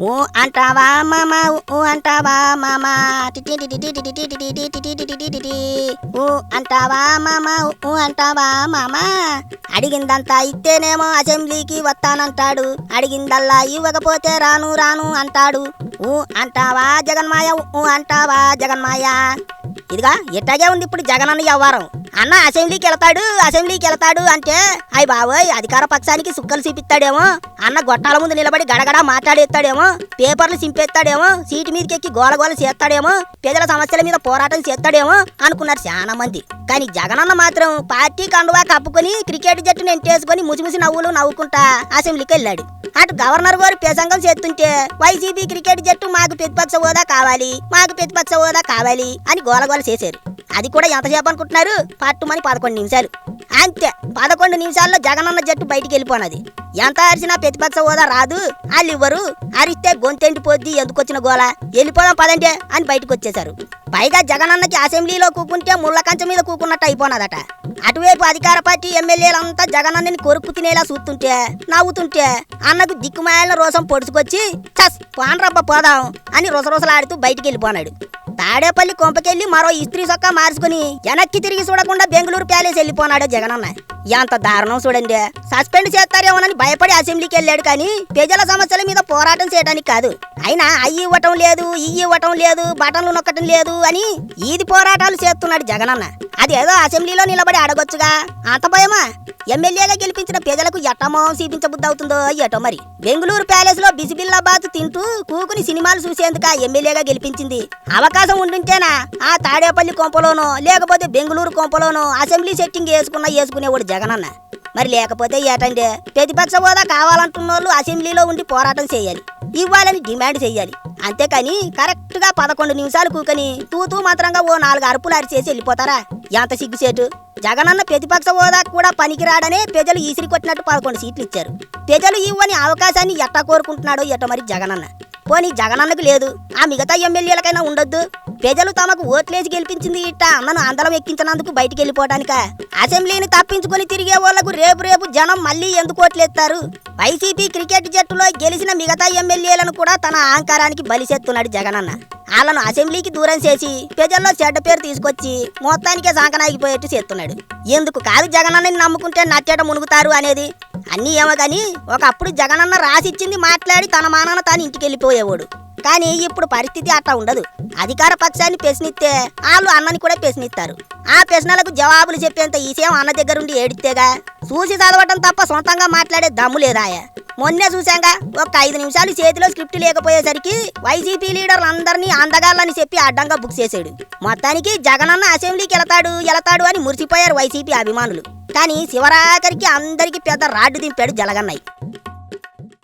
ఊ అంటావా మామ ఊ అంటావా మామ ఊ అంటావా మామ ఊ అంటావా మామ అడిగిందంతా ఇస్తేనేమో అసెంబ్లీకి వస్తానంటాడు అడిగిందల్లా ఇవ్వకపోతే రాను రాను అంటాడు ఓ అంటావా జగన్మాయ ఊ అంటావా జగన్మాయ ఇదిగా ఇట్టగే ఉంది ఇప్పుడు జగనన్న వ్యవహారం అన్న అసెంబ్లీకి వెళ్తాడు అసెంబ్లీకి వెళ్తాడు అంటే అయ్య బాబోయ్ అధికార పక్షానికి సుక్కలు చూపిస్తాడేమో. అన్న గొట్టాల ముందు నిలబడి గడగడ మాట్లాడేస్తాడేమో. పేపర్లు చింపేస్తాడేమో. సీటు మీదకి ఎక్కి గోల గోల చేస్తాడేమో. ప్రజల సమస్యల మీద పోరాటం చేస్తాడేమో అనుకున్నారు చాలా మంది కానీ జగనన్న మాత్రం పార్టీ కండువా కప్పుకొని క్రికెట్ జట్టును ఎంటేసుకొని ముసిముసి నవ్వులు నవ్వుకుంటా అసెంబ్లీకి వెళ్ళాడు. అటు గవర్నర్ గారు ప్రసంగం చేస్తుంటే వైసీపీ క్రికెట్ జట్టు మాకు ప్రతిపక్ష హోదా కావాలి మాకు ప్రతిపక్ష హోదా కావాలి అని గోలగోల చేశారు. అది కూడా ఎంతసేపు అనుకుంటున్నారు? పట్టుమని పదకొండు నిమిషాలు. అంతే పదకొండు నిమిషాల్లో జగనన్న జట్టు బయటికి వెళ్ళిపోనది. ఎంత అరిచినా ప్రతిపక్ష హోదా రాదు వాళ్ళు ఇవ్వరు. అరిస్తే గొంతెండిపోద్ది ఎందుకు వచ్చిన గోళ వెళ్ళిపోదాం పదంటే అని బయటకు వచ్చేశారు. పైగా జగనన్నకి అసెంబ్లీలో కూకుంటే ముళ్ళ కంచె మీద కూకున్నట్టు అయిపోనదట. అటువైపు అధికార పార్టీ ఎమ్మెల్యేలంతా జగనన్నని కొరుక్కు తినేలా చూస్తుంటే నవ్వుతుంటే అన్నకు దిక్కుమాయల రోసం పొడుచుకొచ్చి చస్ పాండ్రబ్బ పోదాం అని రొసరొసలాడుతూ బయటికి వెళ్ళిపోనాడు. తాడేపల్లి కొంపకెళ్ళి మరో ఇస్త్రీ సొక్క మార్చుకుని వెనక్కి తిరిగి చూడకుండా బెంగళూరు ప్యాలెస్ వెళ్ళిపోనాడు జగనన్న. ఎంత దారుణం చూడండి. సస్పెండ్ చేస్తారేమోనని భయపడి అసెంబ్లీకి వెళ్ళాడు కానీ ప్రజల సమస్యల మీద పోరాటం చేయడానికి కాదు. అయినా అయ్యి ఇవ్వటం లేదు ఇయ్యి ఇవ్వటం లేదు బటన్లు నొక్కటం లేదు అని ఈది పోరాటాలు చేస్తున్నాడు జగనన్న. అదేదో అసెంబ్లీలో నిలబడి అడగొచ్చుగా. అంత భయమా? ఎమ్మెల్యేగా గెలిపించిన ప్రజలకు ఎట్టమో చూపించబుద్ధి అవుతుందో ఎటో మరి. బెంగళూరు ప్యాలెస్లో బిసిబిల్లాబాద్ తింటూ కూకుని సినిమాలు చూసేందుక ఎమ్మెల్యేగా గెలిపించింది. అవకాశం ఉండుంటేనా? ఆ తాడేపల్లి కొంపలోనో లేకపోతే బెంగళూరు కొంపలోనో అసెంబ్లీ సెట్టింగ్ వేసుకున్నా వేసుకునేవాడు జగనన్న. మరి లేకపోతే ఏటంటే ప్రతిపక్ష హోదా కావాలంటున్న వాళ్ళు అసెంబ్లీలో ఉండి పోరాటం చేయాలి. ఇవ్వాలని డిమాండ్ చేయాలి. అంతేకాని కరెక్ట్గా పదకొండు నిమిషాలు కూకని తూతూ మాత్రంగా ఓ నాలుగు అరుపులు అరిచేసి వెళ్ళిపోతారా? ఎంత సిగ్గుసేటు జగనన్న ప్రతిపక్ష హోదా కూడా పనికిరాడనే ప్రజలు ఈసిరి కొట్టినట్టు పదకొండు సీట్లు ఇచ్చారు. ప్రజలు ఇవ్వని అవకాశాన్ని ఎట్టా కోరుకుంటున్నాడో ఎట్ట మరి జగనన్న. పోనీ జగనన్నకు లేదు. ఆ మిగతా ఎమ్మెల్యేలకైనా ఉండొద్దు. ప్రజలు తమకు ఓట్లేసి గెలిపించింది ఇట్ట అన్నను అందలం ఎక్కించినందుకు బయటికి వెళ్ళిపోవడానిక. అసెంబ్లీని తప్పించుకొని తిరిగే వాళ్ళకు రేపు రేపు జనం మళ్ళీ ఎందుకు ఓట్లేస్తారు? వైసీపీ క్రికెట్ జట్టులో గెలిచిన మిగతా ఎమ్మెల్యేలను కూడా తన అహంకారానికి బలిసేస్తున్నాడు జగనన్న. వాళ్ళను అసెంబ్లీకి దూరం చేసి ప్రజల్లో చెడ్డ పేరు తీసుకొచ్చి మొత్తానికే సాంకనాగిపోయేట్టు చేస్తున్నాడు. ఎందుకు కాదు జగనన్నని నమ్ముకుంటే నచ్చేట మునుగుతారు అనేది? అన్నీ ఏమో కానీ ఒకప్పుడు జగనన్న రాసిచ్చింది మాట్లాడి తన మానాన తాను ఇంటికి వెళ్ళిపోయేవాడు కానీ ఇప్పుడు పరిస్థితి అట్లా ఉండదు. అధికార పక్షాన్ని ప్రశ్నిస్తే వాళ్ళు అన్నని కూడా ప్రశ్నిస్తారు. ఆ ప్రశ్నలకు జవాబులు చెప్పేంత ఈసేం అన్న దగ్గరుండి ఏడిస్తేగా? చూసి చదవటం తప్ప సొంతంగా మాట్లాడే దమ్ము లేదాయా? మొన్నే చూశాంగా ఒక ఐదు నిమిషాలు చేతిలో స్క్రిప్ట్ లేకపోయేసరికి వైసీపీ లీడర్లు అందరినీ అందగాళ్ళని చెప్పి అడ్డంగా బుక్ చేశాడు. మొత్తానికి జగనన్న అసెంబ్లీకి వెళతాడు వెళతాడు అని మురిసిపోయారు వైసీపీ అభిమానులు. కానీ శివరాఖరికి అందరికీ పెద్ద రాడ్డు దింపాడు జలగన్నాయి